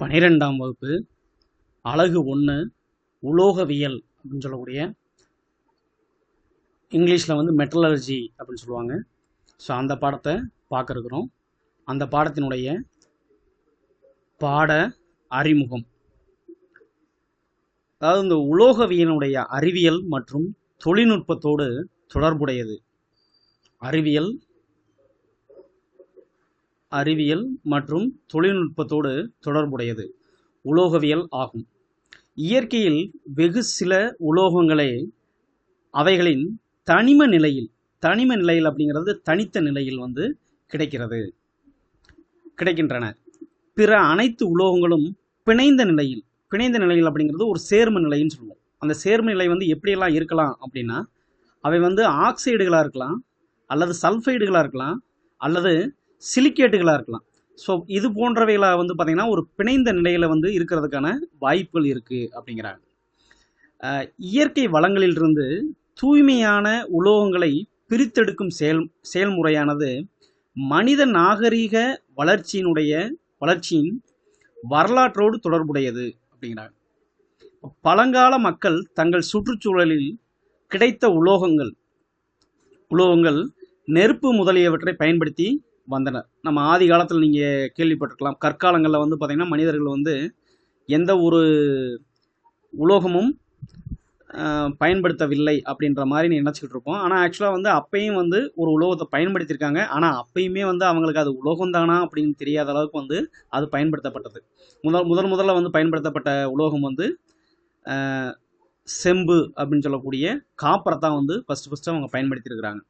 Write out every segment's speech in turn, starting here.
பனிரெண்டாம் வகுப்பு அழகு ஒன்று உலோகவியல் அப்படின்னு சொல்லக்கூடிய இங்கிலீஷில் வந்து மெட்டலர்ஜி அப்படின்னு சொல்லுவாங்க. ஸோ அந்த பாடத்தை பார்க்க இருக்கிறோம் அந்த பாடத்தினுடைய பாட அறிமுகம். அதாவது இந்த உலோகவியனுடைய அறிவியல் மற்றும் தொழில்நுட்பத்தோடு தொடர்புடையது. அறிவியல் அறிவியல் மற்றும் தொழில்நுட்பத்தோடு தொடர்புடையது. உலோகவியல் ஆகும். இயற்கையில் வெகு சில உலோகங்களே அவைகளின் தனிம நிலையில் தனிம நிலையில் அப்படிங்கிறது தனித்த நிலையில் வந்து கிடைக்கிறது. கிடைக்கின்றன. பிற அனைத்து உலோகங்களும் பிணைந்த நிலையில் பிணைந்த நிலையில் அப்படிங்கிறது ஒரு சேர்ம நிலைன்னு சொல்லுவோம். அந்த சேர்ம நிலை வந்து எப்படியெல்லாம் இருக்கலாம் அப்படின்னா அவை வந்து ஆக்சைடுகளாக இருக்கலாம் அல்லது சல்ஃபைடுகளாக இருக்கலாம் அல்லது சிலிக்கேட்டுகளாக இருக்கலாம். ஸோ இது போன்றவைகளாக வந்து பார்த்திங்கன்னா ஒரு பிணைந்த நிலையில் வந்து இருக்கிறதுக்கான வாய்ப்புகள் இருக்குது அப்படிங்கிறாங்க. இயற்கை வளங்களிலிருந்து தூய்மையான உலோகங்களை பிரித்தெடுக்கும் செயல் செயல்முறையானது மனித நாகரிக வளர்ச்சியினுடைய வளர்ச்சியின் வரலாற்றோடு தொடர்புடையது அப்படிங்கிறாங்க. பழங்கால மக்கள் தங்கள் சுற்றுச்சூழலில் கிடைத்த உலோகங்கள் உலோகங்கள் நெருப்பு முதலியவற்றை பயன்படுத்தி வந்தனர் நம்ம ஆதி காலத்தில் நீங்கள் கேள்விப்பட்டிருக்கலாம். கற்காலங்களில் வந்து பார்த்திங்கன்னா மனிதர்கள் வந்து எந்த ஒரு உலோகமும் பயன்படுத்தவில்லை அப்படின்ற மாதிரி நினச்சிக்கிட்டு இருப்போம். ஆனால் ஆக்சுவலாக வந்து அப்பையும் வந்து ஒரு உலோகத்தை பயன்படுத்தியிருக்காங்க. ஆனால் அப்பயுமே வந்து அவங்களுக்கு அது உலோகம் தானா அப்படின்னு தெரியாத அளவுக்கு வந்து அது பயன்படுத்தப்பட்டது. முதல் முதல் முதல்ல வந்து பயன்படுத்தப்பட்ட உலோகம் வந்து செம்பு அப்படின்னு சொல்லக்கூடிய காப்பரை தான் வந்து ஃபஸ்ட்டு ஃபஸ்ட்டு அவங்க பயன்படுத்தியிருக்கிறாங்க.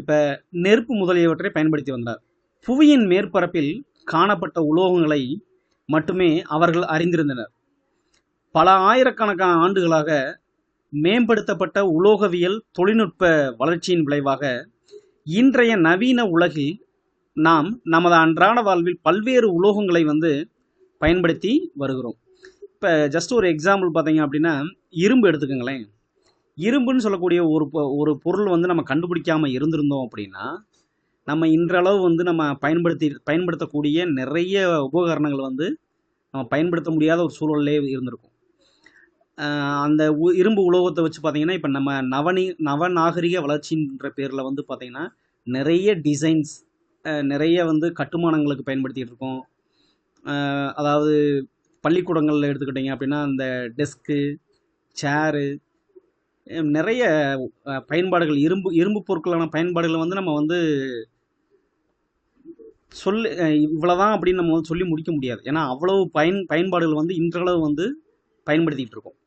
இப்போ நெருப்பு முதலியவற்றை பயன்படுத்தி வந்தார். புவியின் மேற்பரப்பில் காணப்பட்ட உலோகங்களை மட்டுமே அவர்கள் அறிந்திருந்தனர். பல ஆயிரக்கணக்கான ஆண்டுகளாக மேம்படுத்தப்பட்ட உலோகவியல் தொழில்நுட்ப வளர்ச்சியின் விளைவாக இன்றைய நவீன உலகில் நாம் நமது அன்றாட வாழ்வில் பல்வேறு உலோகங்களை வந்து பயன்படுத்தி வருகிறோம். இப்போ ஜஸ்ட் ஒரு எக்ஸாம்பிள் பார்த்தீங்க அப்படின்னா இரும்பு எடுத்துக்கோங்களேன். இரும்புன்னு சொல்லக்கூடிய ஒரு பொ- ஒரு பொருள் வந்து நம்ம கண்டுபிடிக்காம இருந்திருந்தோம் அப்படின்னா நம்ம இன்றளவு வந்து நம்ம பயன்படுத்தி பயன்படுத்தக்கூடிய நிறைய உபகரணங்கள் வந்து நம்ம பயன்படுத்த முடியாத ஒரு சூழல்லே இருந்திருக்கும். அந்த உ- இரும்பு உலோகத்தை வச்சு பார்த்தீங்கன்னா இப்போ நம்ம நவனி நவநாகரிக வளர்ச்சின்ற பேரில் வந்து பார்த்தீங்கன்னா நிறைய டிசைன்ஸ் நிறைய வந்து கட்டுமானங்களுக்கு பயன்படுத்திகிட்டு இருக்கோம். அதாவது பள்ளிக்கூடங்களில் எடுத்துக்கிட்டிங்க அப்படின்னா அந்த டெஸ்க்கு சேரு நிறைய பயன்பாடுகள் இரும்பு இரும்பு பொருட்களான பயன்பாடுகளை வந்து நம்ம வந்து சொல்லு இவ்வளோதான் அப்படின்னு நம்ம வந்து சொல்லி முடிக்க முடியாது. ஏன்னா அவ்வளவு பயன் பயன்பாடுகள் வந்து இன்றளவு வந்து பயன்படுத்திகிட்டு இருக்கோம்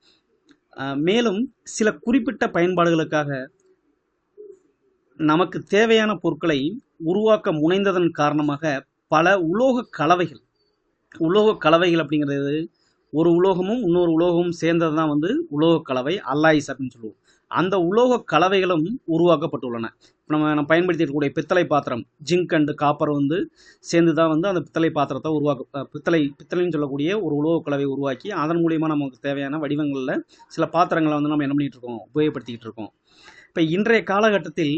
மேலும் சில குறிப்பிட்ட பயன்பாடுகளுக்காக நமக்கு தேவையான பொருட்களை உருவாக்க முனைந்ததன் காரணமாக பல உலோக கலவைகள் உலோக கலவைகள் அப்படிங்கிறது ஒரு உலோகமும் இன்னொரு உலோகமும் சேர்ந்தது தான் வந்து உலோக கலவை அல்லாயிஸ் அப்படின்னு சொல்லுவோம். அந்த உலோக கலவைகளும் உருவாக்கப்பட்டுள்ளன. இப்போ நம்ம நம்ம பயன்படுத்தி பித்தளை பாத்திரம் ஜிங்க் அண்டு காப்பர் வந்து சேர்ந்து தான் வந்து அந்த பித்தளை பாத்திரத்தை உருவாக்க பித்தளை பித்தளைன்னு சொல்லக்கூடிய ஒரு உலோக கலவையை உருவாக்கி அதன் மூலியமாக நமக்கு தேவையான வடிவங்களில் சில பாத்திரங்களை வந்து நம்ம என்ன பண்ணிகிட்டு இருக்கோம்? உபயோகப்படுத்திக்கிட்டு இருக்கோம். இப்போ இன்றைய காலகட்டத்தில்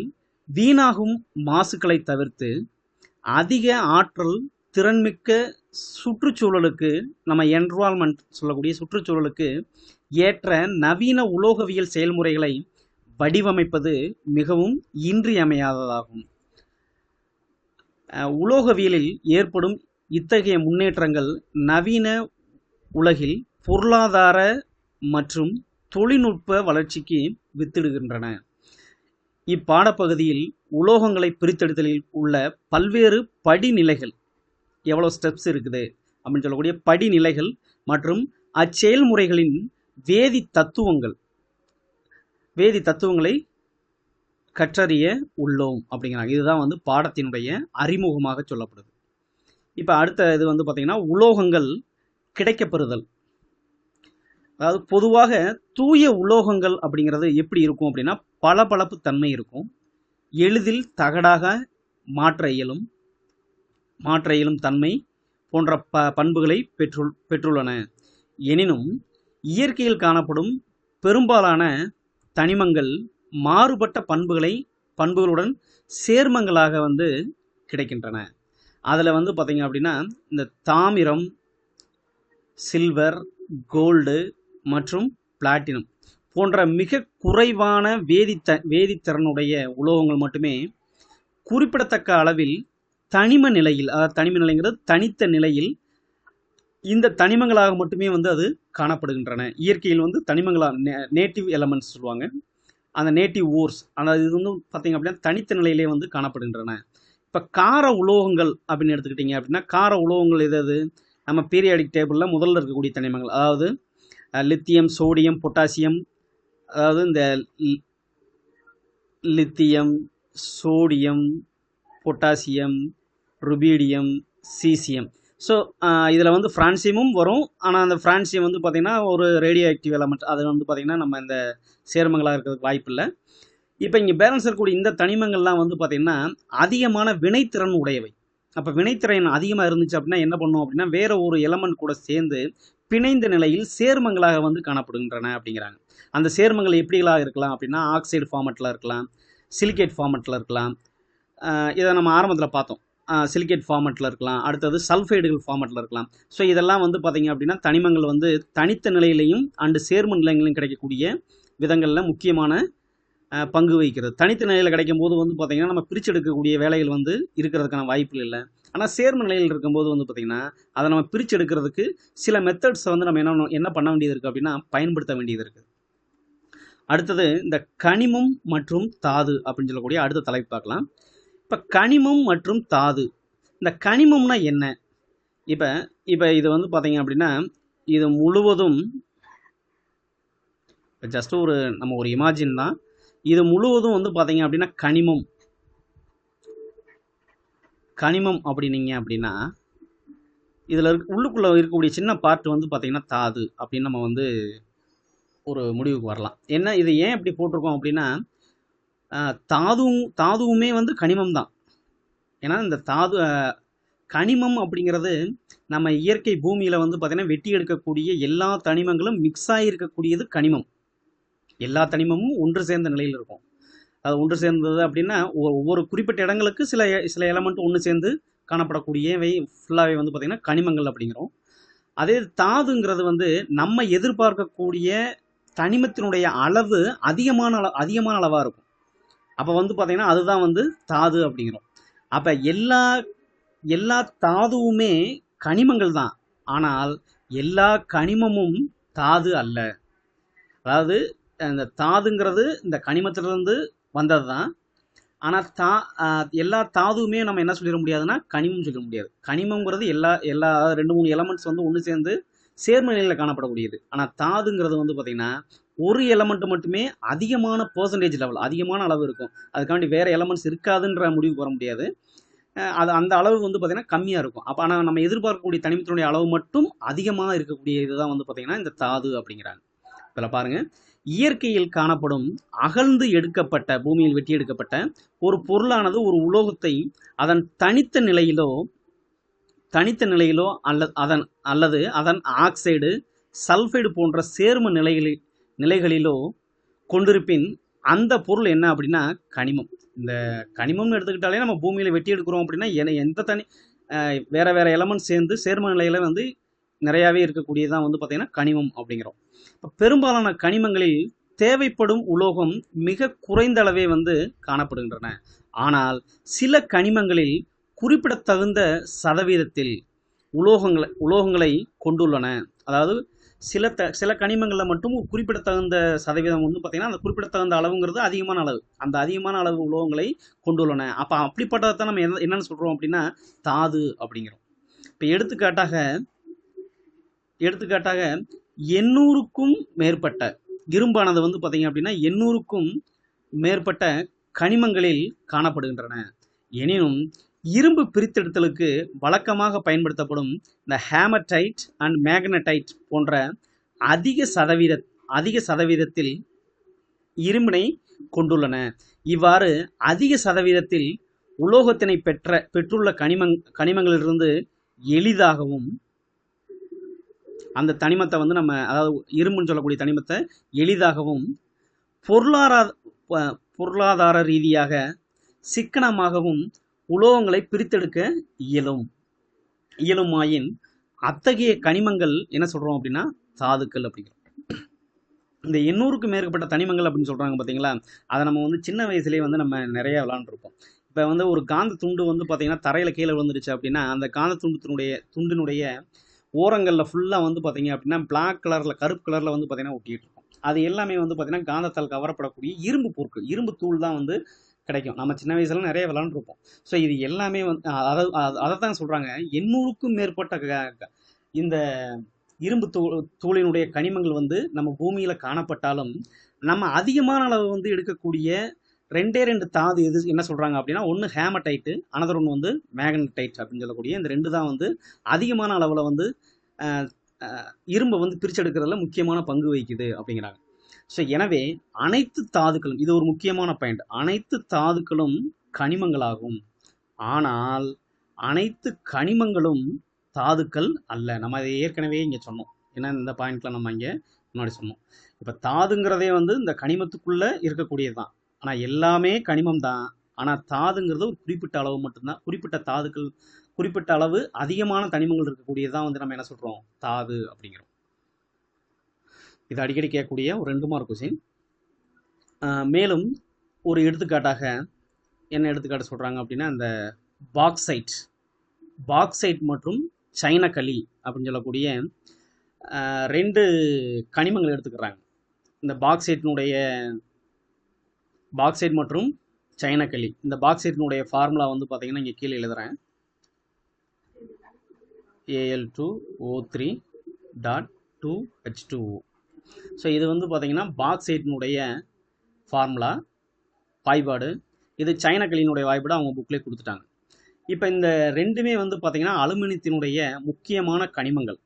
வீணாகும் மாசுக்களை தவிர்த்து அதிக ஆற்றல் திறன்மிக்க சுற்றுச்சூழலுக்கு நம்ம என்வால்மெண்ட் சொல்லக்கூடிய சுற்றுச்சூழலுக்கு ஏற்ற நவீன உலோகவியல் செயல்முறைகளை வடிவமைப்பது மிகவும் இன்றியமையாததாகும். உலோகவியலில் ஏற்படும் இத்தகைய முன்னேற்றங்கள் நவீன உலகில் பொருளாதார மற்றும் தொழில்நுட்ப வளர்ச்சிக்கு வித்திடுகின்றன. இப்பாடப்பகுதியில் உலோகங்களை பிரித்தெடுத்தலில் உள்ள பல்வேறு படிநிலைகள் எவ்வளோ ஸ்டெப்ஸ் இருக்குது அப்படின்னு சொல்லக்கூடிய படிநிலைகள் மற்றும் அச்செயல்முறைகளின் வேதி தத்துவங்கள். வேதி தத்துவங்களை கற்றறிய உள்ளோம் அப்படிங்கிறாங்க. இதுதான் வந்து பாடத்தினுடைய அறிமுகமாக சொல்லப்படுது. இப்போ அடுத்த இது வந்து பார்த்திங்கன்னா உலோகங்கள் கிடைக்கப்பெறுதல். அதாவது பொதுவாக தூய உலோகங்கள் அப்படிங்கிறது எப்படி இருக்கும் அப்படின்னா பளபளப்பு தன்மை இருக்கும். எளிதில் தகடாக மாற்ற இயலும். மாற்ற இயலும் தன்மை போன்ற ப பண்புகளை பெற்று பெற்றுள்ளன. எனினும் இயற்கையில் காணப்படும் பெரும்பாலான தனிமங்கள் மாறுபட்ட பண்புகளை பண்புகளுடன் சேர்மங்களாக வந்து கிடைக்கின்றன. அதில் வந்து பார்த்திங்க அப்படின்னா இந்த தாமிரம் சில்வர் கோல்டு மற்றும் பிளாட்டினம் போன்ற மிக குறைவான வேதித்த வேதித்திறனுடைய உலோகங்கள் மட்டுமே குறிப்பிடத்தக்க அளவில் தனிம நிலையில் அதாவது தனிம நிலைங்கிறது தனித்த நிலையில் இந்த தனிமங்களாக மட்டுமே வந்து அது காணப்படுகின்றன. இயற்கையில் வந்து தனிமங்களாக நேட்டிவ் எலமெண்ட்ஸ் சொல்லுவாங்க. அந்த நேட்டிவ் ஓர்ஸ் ஆனால் இது வந்து பார்த்தீங்க அப்படின்னா தனித்த நிலையிலே வந்து காணப்படுகின்றன. இப்போ கார உலோகங்கள் அப்படின்னு எடுத்துக்கிட்டிங்க அப்படின்னா கார உலோகங்கள் எது நம்ம பீரியாடிக் டேபிளில் முதல்ல இருக்கக்கூடிய தனிமங்கள். அதாவது லித்தியம் சோடியம் பொட்டாசியம் அதாவது இந்த lithium sodium potassium rubidium caesium. So இதில் வந்து ஃப்ரான்சியமும் வரும். ஆனால் அந்த ஃப்ரான்சியம் வந்து பார்த்திங்கன்னா ஒரு ரேடியோ ஆக்டிவ் எலமெண்ட். அது வந்து பார்த்திங்கன்னா நம்ம இந்த சேர்மங்களாக இருக்கிறதுக்கு வாய்ப்பு இல்லை இப்போ இங்கே பேலன்ஸ் இருக்கக்கூடிய இந்த தனிமங்கள்லாம் வந்து பார்த்திங்கன்னா அதிகமான வினைத்திறன் உடையவை. அப்போ வினைத்திறன் அதிகமாக இருந்துச்சு அப்படின்னா என்ன பண்ணும் அப்படின்னா வேறு ஒரு எலமெண்ட் கூட சேர்ந்து பிணைந்த நிலையில் சேர்மங்களாக வந்து காணப்படுகின்றன அப்படிங்கிறாங்க. அந்த சேர்மங்கள் எப்படிகளாக இருக்கலாம் அப்படின்னா ஆக்சைடு ஃபார்மெட்டில் இருக்கலாம் சிலிகேட் ஃபார்மெட்டில் இருக்கலாம். இதை நம்ம ஆரம்பத்தில் பார்த்தோம். சிலிகேட் ஃபார்மெட்டில் இருக்கலாம். அடுத்தது சல்ஃபைடுகள் ஃபார்மெட்டில் இருக்கலாம். ஸோ இதெல்லாம் வந்து பார்த்திங்க அப்படின்னா தனிமங்கள் வந்து தனித்த நிலையிலையும் அண்டு சேர்ம நிலையங்களிலும் கிடைக்கக்கூடிய விதங்களில் முக்கியமான பங்கு வகிக்கிறது. தனித்த நிலையில் கிடைக்கும் போது வந்து பார்த்திங்கன்னா நம்ம பிரிச்செடுக்கக்கூடிய வேலைகள் வந்து இருக்கிறதுக்கான வாய்ப்புகள் இல்லை. ஆனால் சேர்ம நிலையில் இருக்கும்போது வந்து பார்த்திங்கன்னா அதை நம்ம பிரிச்செடுக்கிறதுக்கு சில மெத்தட்ஸை வந்து நம்ம என்ன என்ன பண்ண வேண்டியது இருக்குது அப்படின்னா பயன்படுத்த வேண்டியது இருக்குது அடுத்தது இந்த கனிமம் மற்றும் தாது அப்படின்னு சொல்லக்கூடிய அடுத்த தலைப்பு பார்க்கலாம். இப்போ கனிமம் மற்றும் தாது. இந்த கனிமம்னா என்ன? இப்போ இப்போ இது வந்து பார்த்தீங்க அப்படின்னா இது முழுவதும் ஜஸ்ட் ஒரு நம்ம ஒரு இமேஜின் தான். இது முழுவதும் வந்து பார்த்தீங்க அப்படின்னா கனிமம். கனிமம் அப்படின்னீங்க அப்படின்னா இதில் இருக்க உள்ளுக்குள்ளே இருக்கக்கூடிய சின்ன பார்ட் வந்து பார்த்தீங்கன்னா தாது அப்படின்னு நம்ம வந்து ஒரு முடிவுக்கு வரலாம். என்ன இது ஏன் இப்படி போட்டிருக்கோம் அப்படின்னா தாதுவும் தாதுவுமே வந்து கனிமம் தான். ஏன்னா இந்த தாது கனிமம் அப்படிங்கிறது நம்ம இயற்கை பூமியில் வந்து பார்த்திங்கன்னா வெட்டி எடுக்கக்கூடிய எல்லா தனிமங்களும் மிக்ஸ் ஆகியிருக்கக்கூடியது கனிமம். எல்லா தனிமமும் ஒன்று சேர்ந்த நிலையில் இருக்கும். அது ஒன்று சேர்ந்தது அப்படின்னா ஒவ்வொரு குறிப்பிட்ட இடங்களுக்கு சில சில எலமெண்ட் ஒன்று சேர்ந்து காணப்படக்கூடியவை ஃபுல்லாகவே வந்து பார்த்திங்கன்னா கனிமங்கள் அப்படிங்கிறோம். அதே தாதுங்கிறது வந்து நம்ம எதிர்பார்க்கக்கூடிய தனிமத்தினுடைய அளவு அதிகமான அள அதிகமான அளவாக இருக்கும். அப்போ வந்து பார்த்திங்கன்னா அதுதான் வந்து தாது அப்படிங்கிறோம். அப்போ எல்லா எல்லா தாதுவுமே கனிமங்கள் தான். ஆனால் எல்லா கனிமமும் தாது அல்ல. அதாவது இந்த தாதுங்கிறது இந்த கனிமத்திலிருந்து வந்தது தான். ஆனால் தா எல்லா தாதுவுமே நம்ம என்ன சொல்லிட முடியாதுன்னா கனிமம் சொல்ல முடியாது. கனிமங்கிறது எல்லா எல்லா ரெண்டு மூணு எலமெண்ட்ஸ் வந்து ஒன்று சேர்ந்து சேர்ம நிலையில் காணப்படக்கூடியது. ஆனால் தாதுங்கிறது வந்து பார்த்திங்கன்னா ஒரு எலமெண்ட் மட்டுமே அதிகமான பர்சன்டேஜ் லெவல் அதிகமான அளவு இருக்கும். அதுக்காண்டி வேறு எலமெண்ட்ஸ் இருக்காதுன்ற முடிவு வர முடியாது. அது அந்த அளவு வந்து பார்த்திங்கன்னா கம்மியாக இருக்கும். அப்போ ஆனால் நம்ம எதிர்பார்க்கக்கூடிய தனிமத்தினுடைய அளவு மட்டும் அதிகமாக இருக்கக்கூடிய இதுதான் வந்து பார்த்திங்கன்னா இந்த தாது அப்படிங்கிறாங்க. இதில் பாருங்கள் இயற்கையில் காணப்படும் அகழ்ந்து எடுக்கப்பட்ட பூமியில் வெட்டி எடுக்கப்பட்ட ஒரு பொருளானது ஒரு உலோகத்தை அதன் தனித்த நிலையிலோ தனித்த நிலையிலோ அல்லது அதன் அல்லது அதன் ஆக்சைடு சல்ஃபைடு போன்ற சேர்ம நிலைகளில் நிலைகளிலோ கொண்டிருப்பின் அந்த பொருள் என்ன அப்படின்னா கனிமம். இந்த கனிமம்னு எடுத்துக்கிட்டாலே நம்ம பூமியில் வெட்டி எடுக்கிறோம் அப்படின்னா என- எந்த தனி வேறு வேறு எலமெண்ட் சேர்ந்து சேர்ம நிலையில் வந்து நிறையாவே இருக்கக்கூடியதான் வந்து பார்த்திங்கன்னா கனிமம் அப்படிங்கிறோம். இப்போ பெரும்பாலான கனிமங்களில் தேவைப்படும் உலோகம் மிக குறைந்த அளவே வந்து காணப்படுகின்றன. ஆனால் சில கனிமங்களில் குறிப்பிடத்தகுந்த சதவீதத்தில் உலோகங்களை உலோகங்களை கொண்டுள்ளன. அதாவது சில த சில கனிமங்களில் மட்டும் குறிப்பிடத்தகுந்த சதவீதம் வந்து பார்த்திங்கன்னா அந்த குறிப்பிடத்தகுந்த அளவுங்கிறது அதிகமான அளவு. அந்த அதிகமான அளவு உலோகங்களை கொண்டுள்ளன. அப்போ அப்படிப்பட்டதை தான் நம்ம என்ன என்னென்னு சொல்கிறோம் அப்படின்னா தாது அப்படிங்கிறோம். இப்போ எடுத்துக்காட்டாக எடுத்துக்காட்டாக எண்ணூறுக்கும் மேற்பட்ட இரும்பானது வந்து பார்த்திங்க அப்படின்னா எண்ணூறுக்கும் மேற்பட்ட கனிமங்களில் காணப்படுகின்றன. எனினும் இரும்பு பிரித்தெடுத்தலுக்கு வழக்கமாக பயன்படுத்தப்படும் இந்த ஹேமடைட் அண்ட் மேக்னடைட் போன்ற அதிக சதவீத அதிக சதவீதத்தில் இரும்பினை கொண்டுள்ளன. இவ்வாறு அதிக சதவீதத்தில் உலோகத்தினை பெற்ற பெற்றுள்ள கனிமங் கனிமங்களிலிருந்து எளிதாகவும் அந்த தனிமத்தை வந்து நம்ம அதாவது இரும்புன்னு சொல்லக்கூடிய தனிமத்தை எளிதாகவும் பொருளாதார பொருளாதார ரீதியாக சிக்கனமாகவும் உலோகங்களை பிரித்தெடுக்க இயலும். இயலுமாயின் அத்தகைய கனிமங்கள் என்ன சொல்கிறோம் அப்படின்னா தாதுக்கள் அப்படிங்கிறோம். இந்த எண்ணூறுக்கு மேற்பட்ட தனிமங்கள் அப்படின்னு சொல்கிறாங்க பார்த்தீங்களா அதை நம்ம வந்து சின்ன வயசுலேயே வந்து நம்ம நிறைய விளாண்டுருப்போம் இப்போ வந்து ஒரு காந்த துண்டு வந்து பார்த்தீங்கன்னா தரையில் கீழே விழுந்துருச்சு அப்படின்னா அந்த காந்த துண்டுத்தினுடைய துண்டினுடைய ஓரங்களில் ஃபுல்லாக வந்து பார்த்தீங்க அப்படின்னா பிளாக் கலரில் கருப்பு கலரில் வந்து பார்த்தீங்கன்னா ஒட்டிகிட்டு இருக்கும். அது எல்லாமே வந்து பார்த்தீங்கன்னா காந்தத்தால் கவரப்படக்கூடிய இரும்பு பொருட்கள் இரும்பு தூள் தான் வந்து கிடைக்கும். நம்ம சின்ன வயசுல நிறைய விளாண்டுருப்போம் ஸோ இது எல்லாமே வந்து அதை அதை தான் சொல்கிறாங்க எண்ணூறுக்கும் மேற்பட்ட க- க- இந்த இரும்பு தூ தூளினுடைய கனிமங்கள் வந்து நம்ம பூமியில் காணப்பட்டாலும் நம்ம அதிகமான அளவு வந்து எடுக்கக்கூடிய ரெண்டே ரெண்டு தாது எது என்ன சொல்கிறாங்க அப்படின்னா ஒன்று ஹேமடைட்டு அனதர் ஒன்று வந்து மேக்னடைட் அப்படின்னு சொல்லக்கூடிய இந்த ரெண்டு தான் வந்து அதிகமான அளவில் வந்து இரும்பை வந்து பிரிச்செடுக்கிறதுல முக்கியமான பங்கு வகிக்குது அப்படிங்கிறாங்க. ஸோ எனவே அனைத்து தாதுக்களும் இது ஒரு முக்கியமான பாயிண்ட் அனைத்து தாதுக்களும் கனிமங்களாகும். ஆனால் அனைத்து கனிமங்களும் தாதுக்கள் அல்ல. நம்ம அதை ஏற்கனவே இங்கே சொன்னோம். ஏன்னா இந்த பாயிண்ட்டில் நம்ம இங்கே முன்னாடி சொன்னோம். இப்போ தாதுங்கிறதே வந்து இந்த கனிமத்துக்குள்ளே இருக்கக்கூடியது தான். ஆனால் எல்லாமே கனிமம் தான். ஆனால் தாதுங்கிறது ஒரு குறிப்பிட்ட அளவு மட்டும்தான். குறிப்பிட்ட தாதுக்கள் குறிப்பிட்ட அளவு அதிகமான தனிமங்கள் இருக்கக்கூடியது தான் வந்து நம்ம என்ன சொல்கிறோம் தாது அப்படிங்கிறோம். இது அடிக்கடி கேட்கக்கூடிய ஒரு ரெண்டு மார்க் கொஸ்டின் மேலும் ஒரு எடுத்துக்காட்டாக என்ன எடுத்துக்காட்டு சொல்கிறாங்க அப்படின்னா அந்த பாக்சைட் பாக்சைட் மற்றும் சைனக்களி அப்படின்னு சொல்லக்கூடிய ரெண்டு கனிமங்கள் எடுத்துக்கிறாங்க. இந்த பாக்சைட்டினுடைய பாக்சைட் மற்றும் சைனக்களி. இந்த பாக்சைட்டினுடைய ஃபார்முலா வந்து பார்த்தீங்கன்னா இங்கே கீழே எழுதுகிறேன் A L two O three dot two H two O so இது வந்து பார்த்தீங்கன்னா பாக்சைட்டினுடைய ஃபார்முலா வாய்ப்பாடு இது சைனக்களினுடைய வாய்ப்பாடு அவங்க புக்லேயே கொடுத்துட்டாங்க. இப்போ இந்த ரெண்டுமே வந்து பார்த்தீங்கன்னா அலுமினியத்தினுடைய முக்கியமான கனிமங்கள்.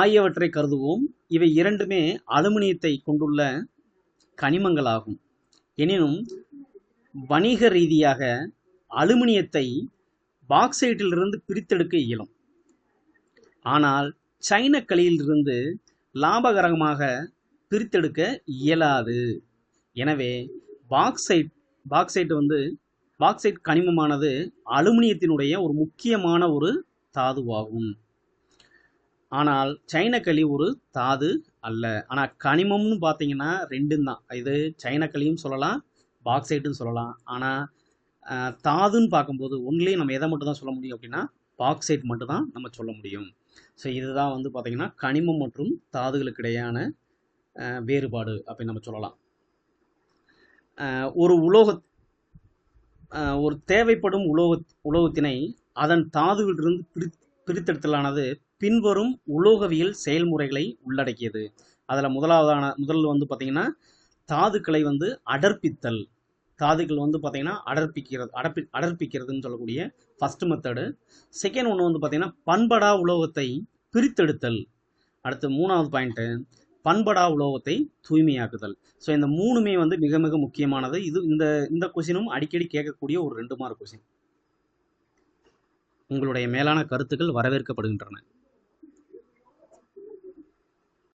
ஆகியவற்றை கருதுவோம். இவை இரண்டுமே அலுமினியத்தை கொண்டுள்ள கனிமங்களாகும். எனினும் வணிக ரீதியாக அலுமினியத்தை பாக்சைட்டிலிருந்து பிரித்தெடுக்க இயலும். ஆனால் சைன களியிலிருந்து லாபகரமாக பிரித்தெடுக்க இயலாது. எனவே பாக்சைட் பாக்சைட் வந்து பாக்சைட் கனிமமானது அலுமினியத்தினுடைய ஒரு முக்கியமான ஒரு தாதுவாகும். ஆனால் சைனக்களி ஒரு தாது அல்ல. ஆனால் கனிமம்னு பார்த்தீங்கன்னா ரெண்டும் தான். இது சைனக்களியும் சொல்லலாம் பாக்சைட்டும் சொல்லலாம். ஆனால் தாதுன்னு பார்க்கும்போது ஒன்லி நம்ம எதை மட்டும் தான் சொல்ல முடியும் அப்படின்னா பாக்சைட் மட்டும்தான் நம்ம சொல்ல முடியும். ஸோ இதுதான் வந்து பார்த்திங்கன்னா கனிமம் மற்றும் தாதுகளுக்கு இடையான வேறுபாடு அப்படின்னு நம்ம சொல்லலாம். ஒரு உலோக ஒரு தேவைப்படும் உலோக உலோகத்தினை அதன் தாதுவிலிருந்து பிரி பிரித்தெடுத்தலானது பின்வரும் உலோகவியல் செயல்முறைகளை உள்ளடக்கியது. அதில் முதலாவதான முதல் வந்து பார்த்திங்கன்னா தாதுக்களை வந்து அடர்ப்பித்தல். தாதுக்கள் வந்து பார்த்தீங்கன்னா அடர்ப்பிக்கிறது அடப்பி அடர்ப்பிக்கிறதுன்னு சொல்லக்கூடிய ஃபர்ஸ்ட் மெத்தடு செகண்ட் ஒன்று வந்து பார்த்தீங்கன்னா பண்படா உலோகத்தை பிரித்தெடுத்தல். அடுத்து மூணாவது பாயிண்ட்டு பண்படா உலோகத்தை தூய்மையாக்குதல். ஸோ இந்த மூணுமே வந்து மிக மிக முக்கியமானது. இது இந்த இந்த கொஷினும் அடிக்கடி கேட்கக்கூடிய ஒரு ரெண்டு மார்க் கொஷின் உங்களுடைய மேலான கருத்துக்கள் வரவேற்கப்படுகின்றன.